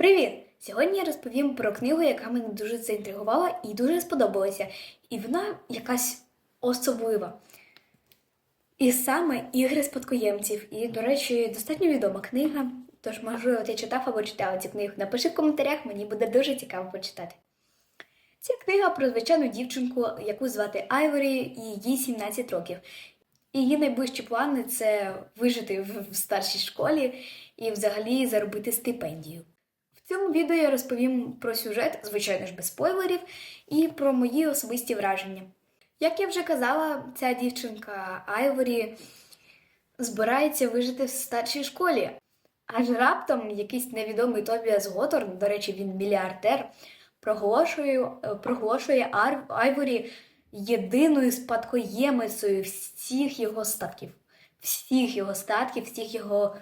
Привіт! Сьогодні я розповім про книгу, яка мене дуже заінтригувала і дуже сподобалася. І вона якась особлива. І саме ігри спадкоємців. І, до речі, достатньо відома книга. Тож, можливо, ти читав або читала цю книгу. Напиши в коментарях, мені буде дуже цікаво почитати. Ця книга про звичайну дівчинку, яку звати Айворі, і їй 17 років. Її найближчі плани це вижити в старшій школі і взагалі заробити стипендію. Цьому відео я розповім про сюжет, звичайно ж без спойлерів, і про мої особисті враження. Як я вже казала, ця дівчинка Айворі збирається вижити в старшій школі. Аж раптом якийсь невідомий Тобіас Готорн, до речі, він мільярдер, проголошує, проголошує Ар- Айворі єдиною спадкоємицею всіх його статків. Всіх його статків, всіх його,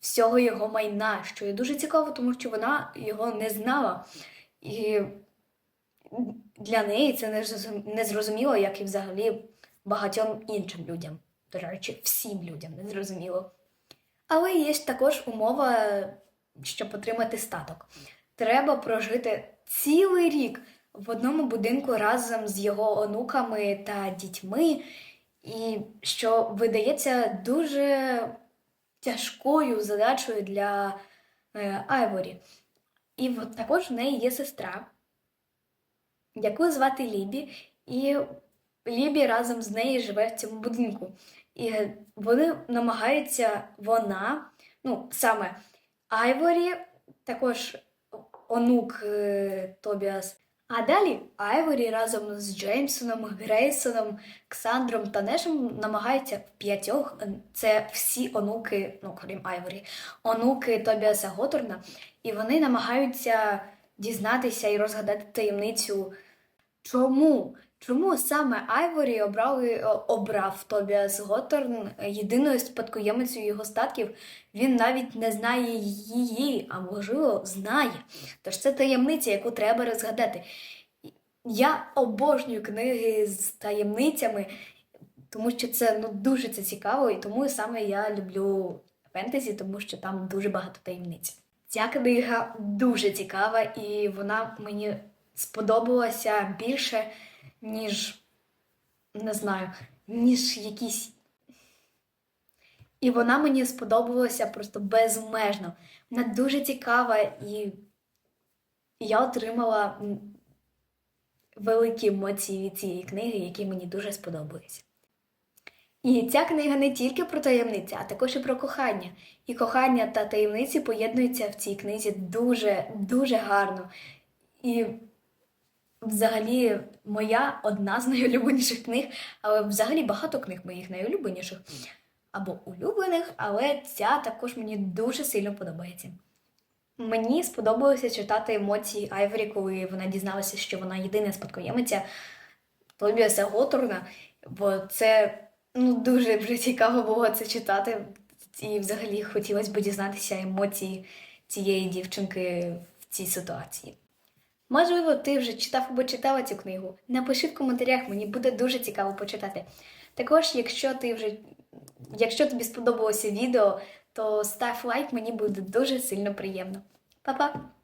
всього його майна, що є дуже цікаво, тому що вона його не знала. І для неї це не зрозуміло, як і взагалі багатьом іншим людям. До речі, всім людям не зрозуміло. Але є також умова, щоб отримати статок. Треба прожити цілий рік в одному будинку разом з його онуками та дітьми, і що видається дуже тяжкою задачею для е, Айворі. І от також в неї є сестра, яку звати Лібі, і Лібі разом з нею живе в цьому будинку. І вони намагаються, вона, ну, саме Айворі, також онук е, Тобіас. А далі Айворі разом з Джеймсоном, Грейсоном, Ксандром та Нешем намагаються в п'ятьох. е, Це всі онуки, ну крім Айворі, онуки Тобіаса Готорна, і вони намагаються дізнатися і розгадати таємницю. Чому? Чому саме Айворі обрали, обрав Тобіас Готорн єдиною спадкоємицею його статків? Він навіть не знає її, а можливо, знає. Тож це таємниця, яку треба розгадати. Я обожнюю книги з таємницями, тому що це ну, дуже це цікаво, і тому саме я люблю фентезі, тому що там дуже багато таємниць. Ця книга дуже цікава, і вона мені сподобалася більше, ніж не знаю, ніж якісь. І вона мені сподобалася просто безмежно. Вона дуже цікава, і я отримала великі емоції від цієї книги, які мені дуже сподобалися. І ця книга не тільки про таємниці, а також і про кохання. І кохання та таємниці поєднуються в цій книзі дуже, дуже гарно. І взагалі моя одна з найулюбленіших книг, але взагалі багато книг моїх найулюбленіших або улюблених, але ця також мені дуже сильно подобається. Мені сподобалося читати емоції Айворі, коли вона дізналася, що вона єдина спадкоємиця Тобіаса Готорна, бо це ну, дуже вже цікаво було це читати. І взагалі хотілося б дізнатися емоції цієї дівчинки в цій ситуації. Можливо, ти вже читав або читала цю книгу. Напиши в коментарях, мені буде дуже цікаво почитати. Також, якщо ти вже якщо тобі сподобалося відео, то став лайк, мені буде дуже сильно приємно. Па-па!